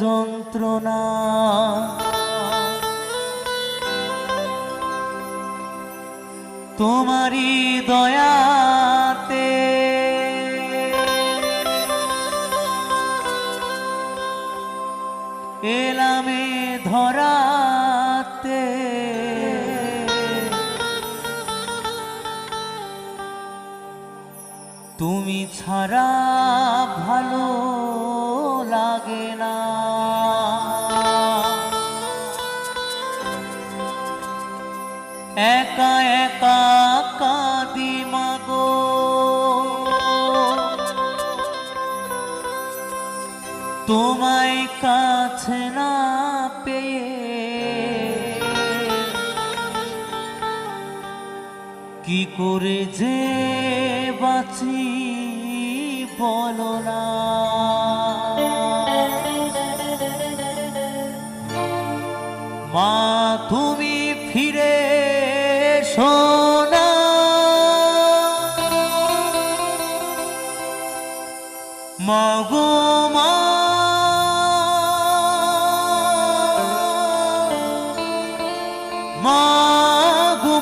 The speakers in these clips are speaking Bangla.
যন্ত্রণা। তোমারই দয়াতে এলামে ধরাতে। তুমি ছাড়া ভালো একা একা কাঁদি মাগো। তোমায় কাছে না পেয়ে কি করে যে বাঁচি বলো না। মা, তুমি মা মাগো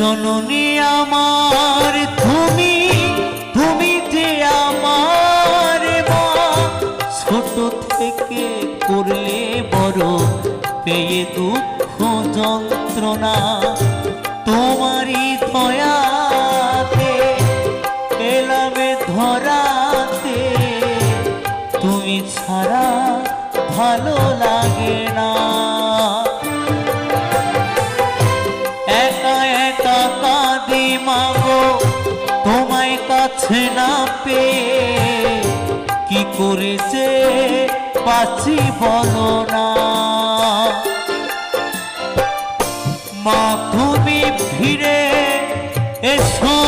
জননী আমার, তুমি তুমি যে আমার মা, ছোট থেকে করলে বড় পেয়ে দুঃখ যন্ত্রণা তোমারই দয়াতে, এলামে ধরাতে। তুমি ছাড়া ভালো লাগে কাছে না পেয়ে কি করেছে পাচ্ছি বলো না মা তুমি এসো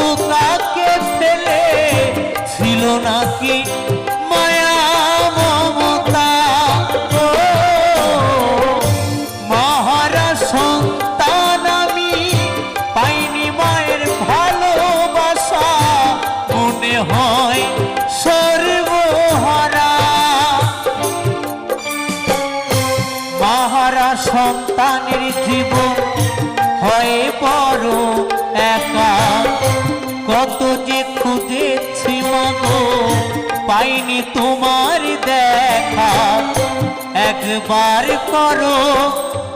খোকাকে ফেলে ছিল নাকি মায়া, মমতা? ও পাইনি মায়ের ভালোবাসা। মনে হয় সর্বহারা। মাহারা সন্তানের জীবন হয় বড় একা। কত যে খুঁজেছি মাগো পাইনি তোমার দেখা। একবার করো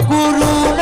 করুণা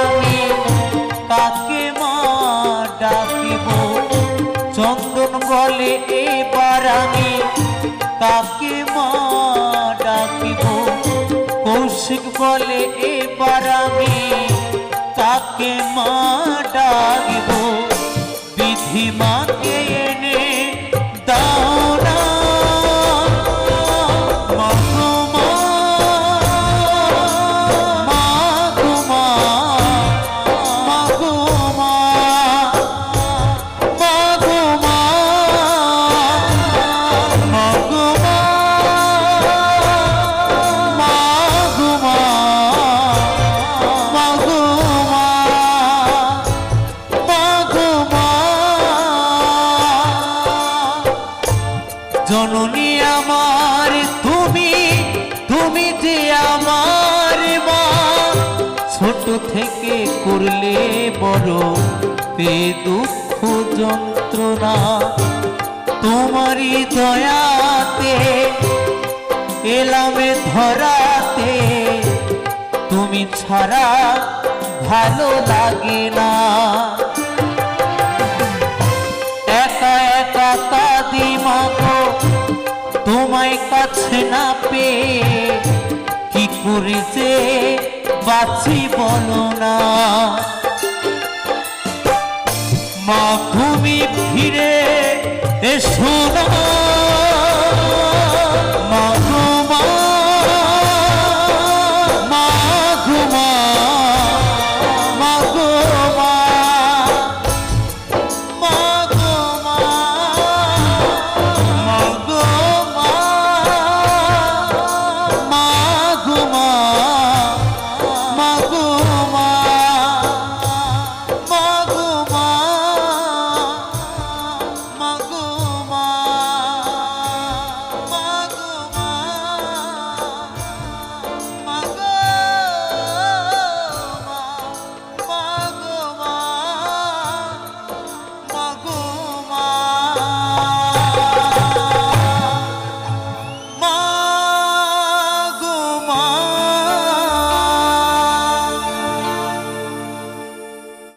আমি কাকে মা ডাকিব? চন্দন বলে এবার আমি কাকে মা ডাকিব? কৌশিক বলে এবার আমি কাকে মা ডাকিব? বিধি মাকে এনে পে দুঃখ যন্ত্রণা। তোমারই দয়াতে, এলামে ধরাতে। তুমি ছাড়া ভালো লাগে না। একা একা কাঁদি মাগো, তোমায় কাছে না পেয়ে। কি করেছে বাছি বলো না। মা তুমি ফিরে এসো না।